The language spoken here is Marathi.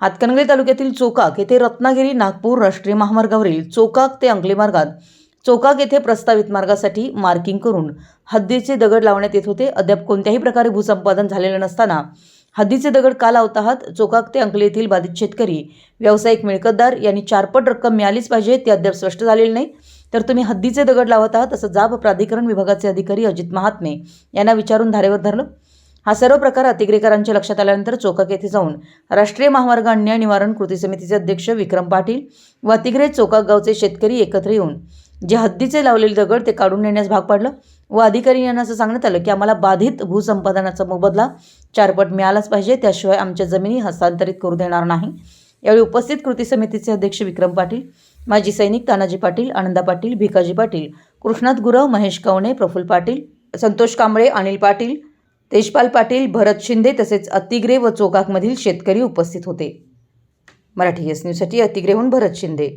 हातकणंगले तालुक्यातील चोकाक येथे रत्नागिरी नागपूर राष्ट्रीय महामार्गावरील चोकाक ते अंगले मार्गात चोकाक येथे प्रस्तावित मार्गासाठी मार्किंग करून हद्दीचे दगड लावण्यात येत होते. अद्याप कोणत्याही प्रकारे भूसंपादन झालेलं नसताना हद्दीचे दगड का लावत आहात चोकाक ते अंकले येथील बाधित शेतकरी व्यावसायिक मिळकतदार यांनी चारपट रक्कम मिळालीच पाहिजे ती अद्याप स्पष्ट झालेले नाही. तर तुम्ही हद्दीचे दगड लावत आहात असं जाब प्राधिकरण विभागाचे अधिकारी अजित महात्मे यांना विचारून धारेवर धरलं. हा सर्व प्रकार अतिग्रेकरांच्या लक्षात आल्यानंतर चोकाक येथे जाऊन राष्ट्रीय महामार्ग अन्याय निवारण कृती समितीचे अध्यक्ष विक्रम पाटील व अतिग्रे चोकाक गावचे शेतकरी एकत्र येऊन जे हद्दीचे लावलेले दगड ते काढून नेण्यास भाग पाडलं व अधिकारी यांना असं सांगण्यात आलं की आम्हाला बाधित भूसंपादनाचा मोबदला चारपट मिळालाच पाहिजे त्याशिवाय आमच्या जमिनी हस्तांतरित करू देणार नाही. यावेळी उपस्थित कृती समितीचे अध्यक्ष विक्रम पाटील माजी सैनिक तानाजी पाटील आनंदा पाटील भिकाजी पाटील कृष्णात गुरव महेश कवणे प्रफुल्ल पाटील संतोष कांबळे अनिल पाटील तेजपाल पाटील भरत शिंदे तसेच अतिग्रे व चोकाकमधील शेतकरी उपस्थित होते. मराठी एस न्यूजसाठी अतिग्रेहून भरत शिंदे.